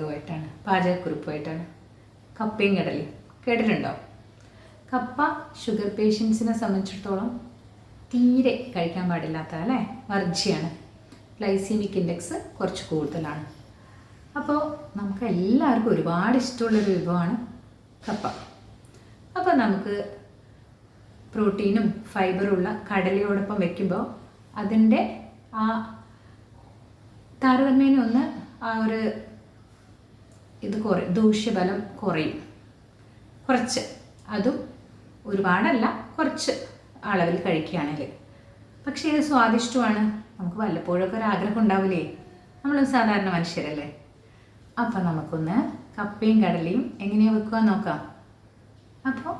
പാചകമായിട്ടാണ് പാചകക്കുറിപ്പായിട്ടാണ്. കപ്പയും കടലയും കേട്ടിട്ടുണ്ടോ? കപ്പ ഷുഗർ പേഷ്യൻസിനെ സംബന്ധിച്ചിടത്തോളം തീരെ കഴിക്കാൻ പാടില്ലാത്ത അല്ലേ വർജ്യമാണ് ഗ്ലൈസീമിക് ഇൻഡെക്സ് കുറച്ച് കൂടുതലാണ്. അപ്പോൾ നമുക്ക് എല്ലാവർക്കും ഒരുപാട് ഇഷ്ടമുള്ളൊരു വിഭവമാണ് കപ്പ. അപ്പോൾ നമുക്ക് പ്രോട്ടീനും ഫൈബറുള്ള കടലയോടൊപ്പം വെക്കുമ്പോൾ അതിന്റെ ആ താരതമ്യേന ഒന്ന് ആ ഒരു ഇത് കുറയും ദൂഷ്യബലം കുറയും. കുറച്ച്. അതും ഒരുപാടല്ല കുറച്ച് അളവിൽ കഴിക്കുകയാണെങ്കിൽ. പക്ഷേ ഇത് സ്വാദിഷ്ടമാണ്. നമുക്ക് വല്ലപ്പോഴൊക്കെ ഒരു ആഗ്രഹം ഉണ്ടാവില്ലേ? നമ്മൾ സാധാരണ മനുഷ്യരല്ലേ? അപ്പം നമുക്കൊന്ന് കപ്പയും കടലയും എങ്ങനെയാണ് വെക്കുക നോക്കാം. അപ്പോൾ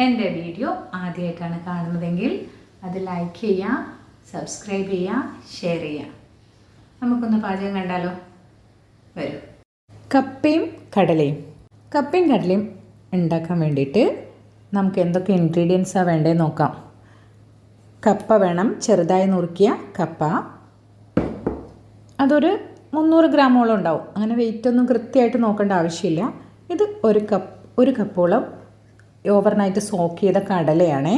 എന്റെ വീഡിയോ ആദ്യമായിട്ടാണ് കാണുന്നതെങ്കിൽ അത് ലൈക്ക് ചെയ്യുക സബ്സ്ക്രൈബ് ചെയ്യുക ഷെയർ ചെയ്യുക. നമുക്കൊന്ന് പാചകം കണ്ടാലോ? വരൂ. കപ്പയും കടലയും. കപ്പയും കടലയും ഉണ്ടാക്കാൻ വേണ്ടിയിട്ട് നമുക്ക് എന്തൊക്കെ ഇൻഗ്രീഡിയൻസാണ് വേണ്ടതെന്ന് നോക്കാം. കപ്പ വേണം ചെറുതായി നുറുക്കിയ കപ്പ. അതൊരു മുന്നൂറ് ഗ്രാമോളം ഉണ്ടാവും. അങ്ങനെ വെയിറ്റ് ഒന്നും കൃത്യമായിട്ട് നോക്കേണ്ട ആവശ്യമില്ല. ഇത് ഒരു കപ്പ് ഒരു കപ്പോളം ഓവർനൈറ്റ് സോക്ക് ചെയ്ത കടലയാണേ.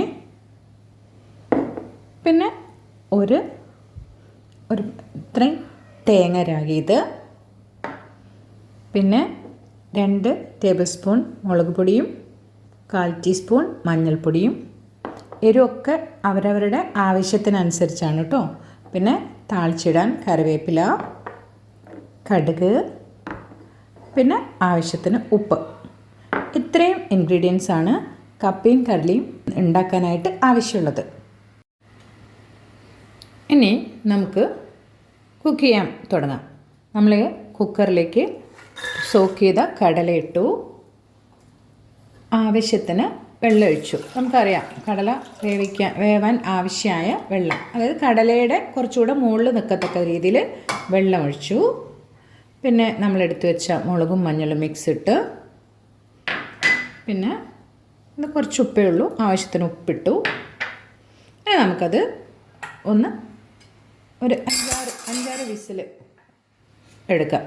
പിന്നെ ഒരു ഒരു ഇത്രയും തേങ്ങ രാഗിയത് പിന്നെ രണ്ട് ടേബിൾ സ്പൂൺ മുളക് പൊടിയും കാൽ ടീസ്പൂൺ മഞ്ഞൾപ്പൊടിയും. എരിവൊക്കെ അവരവരുടെ ആവശ്യത്തിനനുസരിച്ചാണ് കേട്ടോ പിന്നെ താളിച്ചിടാൻ കറിവേപ്പില കടുക് പിന്നെ ആവശ്യത്തിന് ഉപ്പ്. ഇത്രയും ഇൻഗ്രീഡിയൻസ് ആണ് കപ്പയും കടലയും ഉണ്ടാക്കാനായിട്ട് ആവശ്യമുള്ളത്. ഇനി നമുക്ക് കുക്ക് ചെയ്യാൻ തുടങ്ങാം. നമ്മൾ കുക്കറിലേക്ക് സോക്ക് ചെയ്ത കടല ഇട്ടു. ആവശ്യത്തിന് വെള്ളം ഒഴിച്ചു. നമുക്കറിയാം കടല വേവിക്കാൻ വേവാൻ ആവശ്യമായ വെള്ളം. അതായത് കടലയുടെ കുറച്ചുകൂടെ മുകളിൽ നിൽക്കത്തക്ക രീതിയിൽ വെള്ളം ഒഴിച്ചു. പിന്നെ നമ്മൾ എടുത്തു വെച്ച മുളകും മഞ്ഞളും മിക്സ് ഇട്ട് പിന്നെ ഇത് കുറച്ച് ഉപ്പേ ഉള്ളൂ. ആവശ്യത്തിന് ഉപ്പിട്ടു. ഇനി നമുക്കത് ഒന്ന് ഒരു അഞ്ചാറ് അഞ്ചാറ് വിസിൽ എടുക്കാം.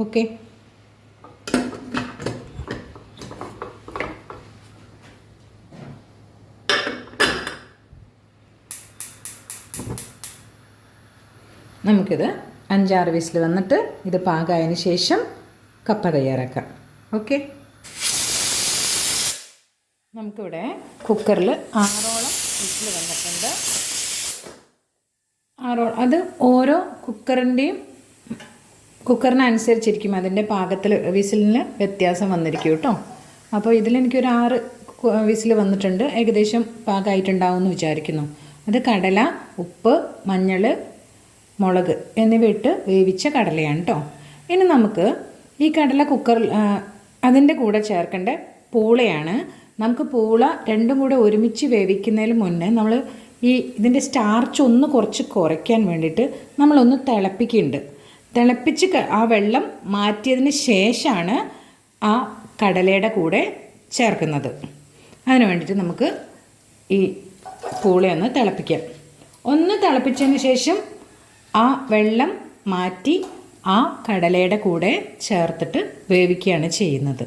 ഓക്കെ? നമുക്കിത് അഞ്ചാറ് വിസിൽ വന്നിട്ട് ഇത് പാകമായതിന് ശേഷം കപ്പ തയ്യാറാക്കാം. ഓക്കെ? നമുക്കിവിടെ കുക്കറിൽ ആറോളം വിസിൽ വന്നിട്ടുണ്ട്. ആറോ അത് ഓരോ കുക്കറിന്റെയും കുക്കറിനനുസരിച്ചിരിക്കും. അതിന്റെ പാകത്തിൽ വിസിലിന് വ്യത്യാസം വന്നിരിക്കും കേട്ടോ. അപ്പോൾ ഇതിലെനിക്കൊരു ആറ് വിസിൽ വന്നിട്ടുണ്ട്. ഏകദേശം പാകമായിട്ടുണ്ടാവും എന്ന് വിചാരിക്കുന്നു. അത് കടല ഉപ്പ് മഞ്ഞൾ മുളക് എന്നിവ ഇട്ട് വേവിച്ച കടലയാണ് കേട്ടോ ഇനി നമുക്ക് ഈ കടല കുക്കറിൽ അതിന്റെ കൂടെ ചേർക്കേണ്ട പൂളയാണ്. നമുക്ക് പൂള രണ്ടും കൂടെ ഒരുമിച്ച് വേവിക്കുന്നതിന് മുന്നേ നമ്മൾ ഈ ഇതിന്റെ സ്റ്റാർച്ച് ഒന്ന് കുറച്ച് കുറയ്ക്കാൻ വേണ്ടിയിട്ട് നമ്മളൊന്ന് തിളപ്പിക്കുന്നുണ്ട്. തിളപ്പിച്ച് ആ വെള്ളം മാറ്റിയതിന് ശേഷമാണ് ആ കടലയുടെ കൂടെ ചേർക്കുന്നത്. അതിന് വേണ്ടിയിട്ട് നമുക്ക് ഈ പൂളയൊന്ന് തിളപ്പിക്കാം. ഒന്ന് തിളപ്പിച്ചതിന് ശേഷം ആ വെള്ളം മാറ്റി ആ കടലയുടെ കൂടെ ചേർത്തിട്ട് വേവിക്കുകയാണ് ചെയ്യുന്നത്.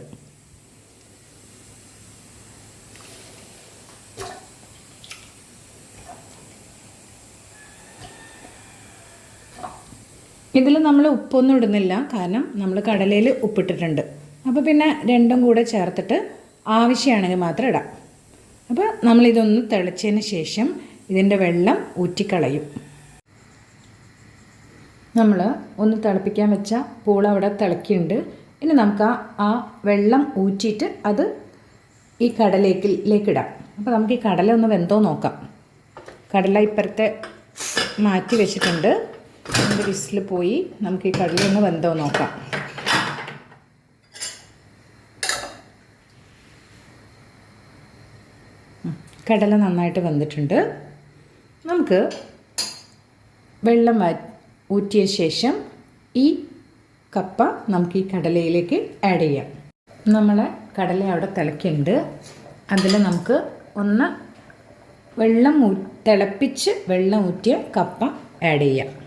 ഇതിൽ നമ്മൾ ഉപ്പൊന്നും ഇടുന്നില്ല കാരണം നമ്മൾ കടലയിൽ ഉപ്പിട്ടിട്ടുണ്ട്. അപ്പോൾ പിന്നെ രണ്ടും കൂടെ ചേർത്തിട്ട് ആവശ്യമാണെങ്കിൽ മാത്രം ഇടാം. അപ്പോൾ നമ്മളിതൊന്ന് തിളച്ചതിന് ശേഷം ഇതിന്റെ വെള്ളം ഊറ്റിക്കളയും. നമ്മൾ ഒന്ന് തിളപ്പിക്കാൻ വെച്ച പൂള അവിടെ തിളക്കിയുണ്ട്. ഇനി നമുക്ക് ആ വെള്ളം ഊറ്റിയിട്ട് അത് ഈ കടലേക്കിലേക്കിടാം അപ്പോൾ നമുക്ക് ഈ കടല ഒന്ന് വെന്തോ നോക്കാം. കടല ഇപ്പുറത്തെ മാറ്റി വെച്ചിട്ടുണ്ട്. അതിന്റെ വിസിൽ പോയി നമുക്ക് ഈ കടല ഒന്ന് വെന്തോ നോക്കാം. കടല നന്നായിട്ട് വെന്തിട്ടുണ്ട്. നമുക്ക് വെള്ളം ഊറ്റിയ ശേഷം ഈ കപ്പ നമുക്ക് ഈ കടലയിലേക്ക് ആഡ് ചെയ്യാം. നമ്മൾ കടല അവിടെ തിളയ്ക്കുന്നുണ്ട്. അതിൽ നമുക്ക് ഒന്ന് വെള്ളം ഊ തിളപ്പിച്ച് വെള്ളം ഊറ്റിയ കപ്പ ആഡ് ചെയ്യാം.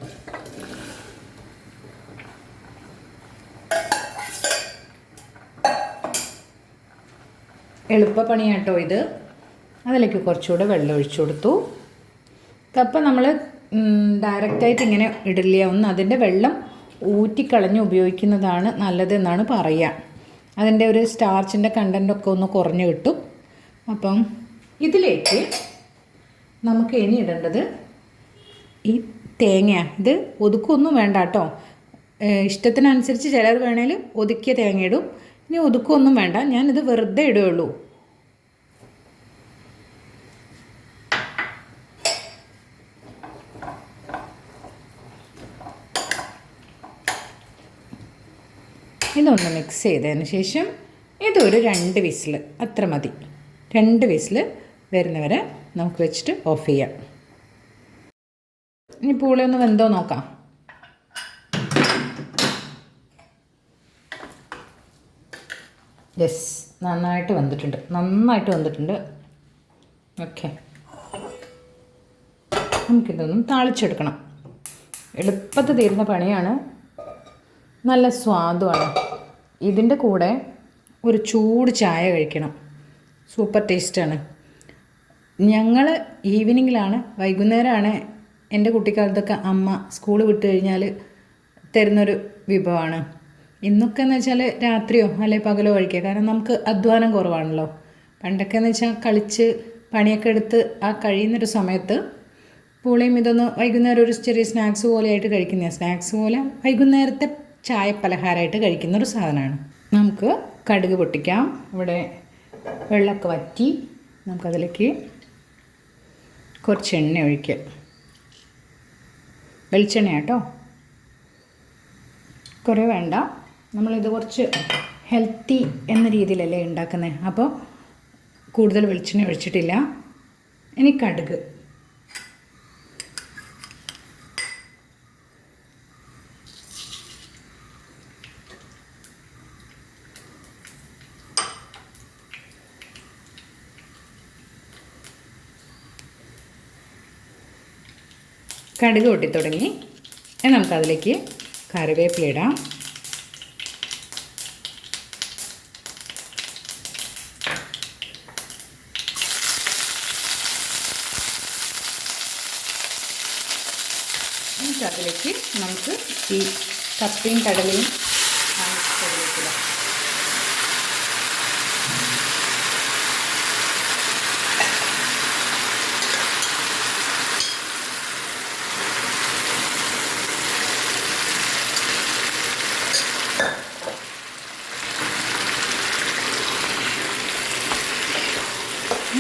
എളുപ്പപ്പണിയാട്ടോ ഇത്. അതിലേക്ക് കുറച്ചുകൂടെ വെള്ളം ഒഴിച്ചു കൊടുത്തു. കപ്പ നമ്മൾ ഡയറക്റ്റായിട്ട് ഇങ്ങനെ ഇടില്ല. ഒന്ന് അതിന്റെ വെള്ളം ഊറ്റിക്കളഞ്ഞ് ഉപയോഗിക്കുന്നതാണ് നല്ലതെന്നാണ് പറയുക അതിന്റെ ഒരു സ്റ്റാർച്ചിന്റെ കണ്ടന്റൊക്കെ ഒന്ന് കുറഞ്ഞു കിട്ടും. അപ്പം ഇതിലേക്ക് നമുക്ക് ഇനി ഇടേണ്ടത് ഈ തേങ്ങ. ഇത് ഒതുക്കൊന്നും വേണ്ട കേട്ടോ ഇഷ്ടത്തിനനുസരിച്ച് ചിലർ വേണേൽ ഒതുക്കിയ തേങ്ങ ഇടും. ഇനി ഒതുക്കൊന്നും വേണ്ട. ഞാനിത് വെറുതെ ഇടുകയുള്ളൂ. ഇതൊന്ന് മിക്സ് ചെയ്തതിന് ശേഷം ഇതൊരു രണ്ട് വിസിൽ അത്ര മതി. രണ്ട് വിസിൽ വരുന്നവരെ നമുക്ക് വെച്ചിട്ട് ഓഫ് ചെയ്യാം. ഇനി പൂളി ഒന്ന് വെന്തോ നോക്കാം. യെസ് നന്നായിട്ട് വന്നിട്ടുണ്ട് നന്നായിട്ട് വന്നിട്ടുണ്ട് ഓക്കെ നമുക്കിതൊന്നും താളിച്ചെടുക്കണം. എളുപ്പത്തിൽ തീരുന്ന പണിയാണ്. നല്ല സ്വാദുമാണ്. ഇതിന്റെ കൂടെ ഒരു ചൂട് ചായ കഴിക്കണം. സൂപ്പർ ടേസ്റ്റാണ്. ഞങ്ങൾ ഈവനിങ്ങിലാണ് വൈകുന്നേരമാണ് എന്റെ കുട്ടിക്കാലത്തൊക്കെ അമ്മ സ്കൂൾ വിട്ട് കഴിഞ്ഞാൽ തരുന്നൊരു വിഭവമാണ്. ഇന്നൊക്കെ എന്ന് വെച്ചാൽ രാത്രിയോ അല്ലെ പകലോ കഴിക്കുക. കാരണം നമുക്ക് അധ്വാനം കുറവാണല്ലോ. പണ്ടൊക്കെ എന്ന് വെച്ചാൽ കളിച്ച് പണിയൊക്കെ എടുത്ത് ആ കഴിയുന്നൊരു സമയത്ത് പൂളിയും ഇതൊന്ന് വൈകുന്നേരം ഒരു ചെറിയ സ്നാക്സ് പോലെയായിട്ട് കഴിക്കുന്ന സ്നാക്സ് പോലെ വൈകുന്നേരത്തെ ചായ പലഹാരമായിട്ട് കഴിക്കുന്ന ഒരു സാധനമാണ്. നമുക്ക് കടുക് പൊട്ടിക്കാം. ഇവിടെ വെള്ളമൊക്കെ വറ്റി നമുക്കതിലേക്ക് കുറച്ച് എണ്ണ ഒഴിക്കുക വെളിച്ചെണ്ണ കേട്ടോ. കുറേ വേണ്ട. നമ്മളിത് കുറച്ച് ഹെൽത്തി എന്ന രീതിയിലല്ലേ ഉണ്ടാക്കുന്നത് അപ്പോൾ കൂടുതൽ വെളിച്ചെണ്ണ ഒഴിച്ചിട്ടില്ല. ഇനി കടുക്. കടുക് പൊട്ടിത്തുടങ്ങി നമുക്കതിലേക്ക് കറിവേപ്പില ഇടാം. അതിലേക്ക് നമുക്ക് ഈ കപ്പയും കടലയും അതിലേക്ക്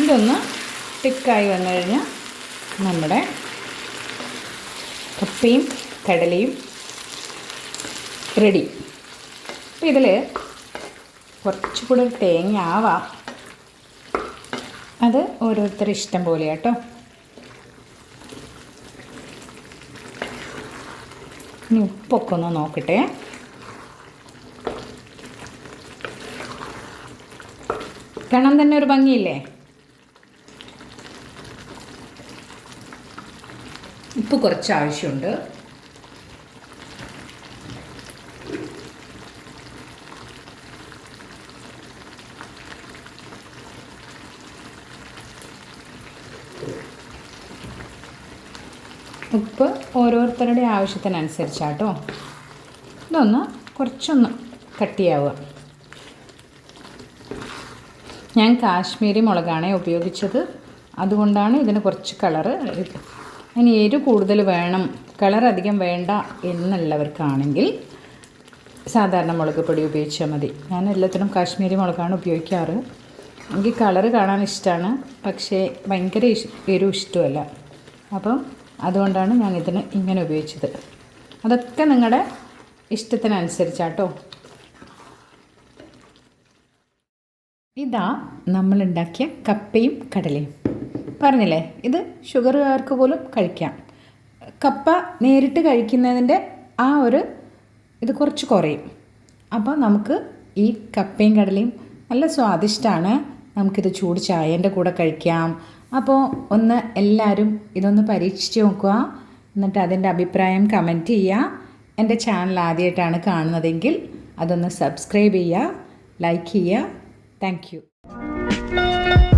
ഇതൊന്ന് ടിക്കായി വന്നു കഴിഞ്ഞാൽ നമ്മുടെ കപ്പയും കടലയും റെഡി അപ്പോൾ ഇതിൽ കുറച്ചുകൂടെ തേങ്ങ ആവാം. അത് ഓരോരുത്തരുടെ ഇഷ്ടം പോലെ കേട്ടോ ഇനി ഉപ്പൊക്കെ ഒന്ന് നോക്കട്ടെ. കാണാൻ തന്നെ ഒരു ഭംഗിയില്ലേ? ഉപ്പ് കുറച്ച് ആവശ്യമുണ്ട് ഉപ്പ് ഓരോരുത്തരുടെ ആവശ്യത്തിനനുസരിച്ചാട്ടോ. ഇതൊന്ന് കുറച്ചൊന്ന് കട്ടിയാവുക. ഞാൻ കാശ്മീരി മുളകാണ് ഉപയോഗിച്ചത്. അതുകൊണ്ടാണ് ഇതിന് കുറച്ച് കളറ് ഇനി എരു കൂടുതൽ വേണം കളർ അധികം വേണ്ട എന്നുള്ളവർക്കാണെങ്കിൽ സാധാരണ മുളക് പൊടി ഉപയോഗിച്ചാൽ മതി. ഞാൻ എല്ലാത്തിനും കാശ്മീരി മുളകാണ് ഉപയോഗിക്കാറ്. എനിക്ക് കളർ കാണാൻ ഇഷ്ടമാണ് പക്ഷേ ഭയങ്കര എരിവ് ഇഷ്ടമല്ല അപ്പം അതുകൊണ്ടാണ് ഞാൻ ഇതിന് ഇങ്ങനെ ഉപയോഗിച്ചത്. അതൊക്കെ നിങ്ങളുടെ ഇഷ്ടത്തിനനുസരിച്ചാട്ടോ. ഇതാ നമ്മളുണ്ടാക്കിയ കപ്പയും കടലയും. പറഞ്ഞില്ലേ? ഇത് ഷുഗറുകാർക്ക് പോലും കഴിക്കാം. കപ്പ നേരിട്ട് കഴിക്കുന്നതിന്റെ ആ ഒരു ഇത് കുറച്ച് കുറയും. അപ്പോൾ നമുക്ക് ഈ കപ്പയും കടലയും നല്ല സ്വാദിഷ്ടമാണ് നമുക്കിത് ചൂട് ചായന്റെ കൂടെ കഴിക്കാം. അപ്പോൾ ഒന്ന് എല്ലാവരും ഇതൊന്ന് പരീക്ഷിച്ച് നോക്കുക. എന്നിട്ട് അതിന്റെ അഭിപ്രായം കമന്റ് ചെയ്യുക. എന്റെ ചാനൽ ആദ്യമായിട്ടാണ് കാണുന്നതെങ്കിൽ അതൊന്ന് സബ്സ്ക്രൈബ് ചെയ്യുക ലൈക്ക് ചെയ്യുക. Thank Thank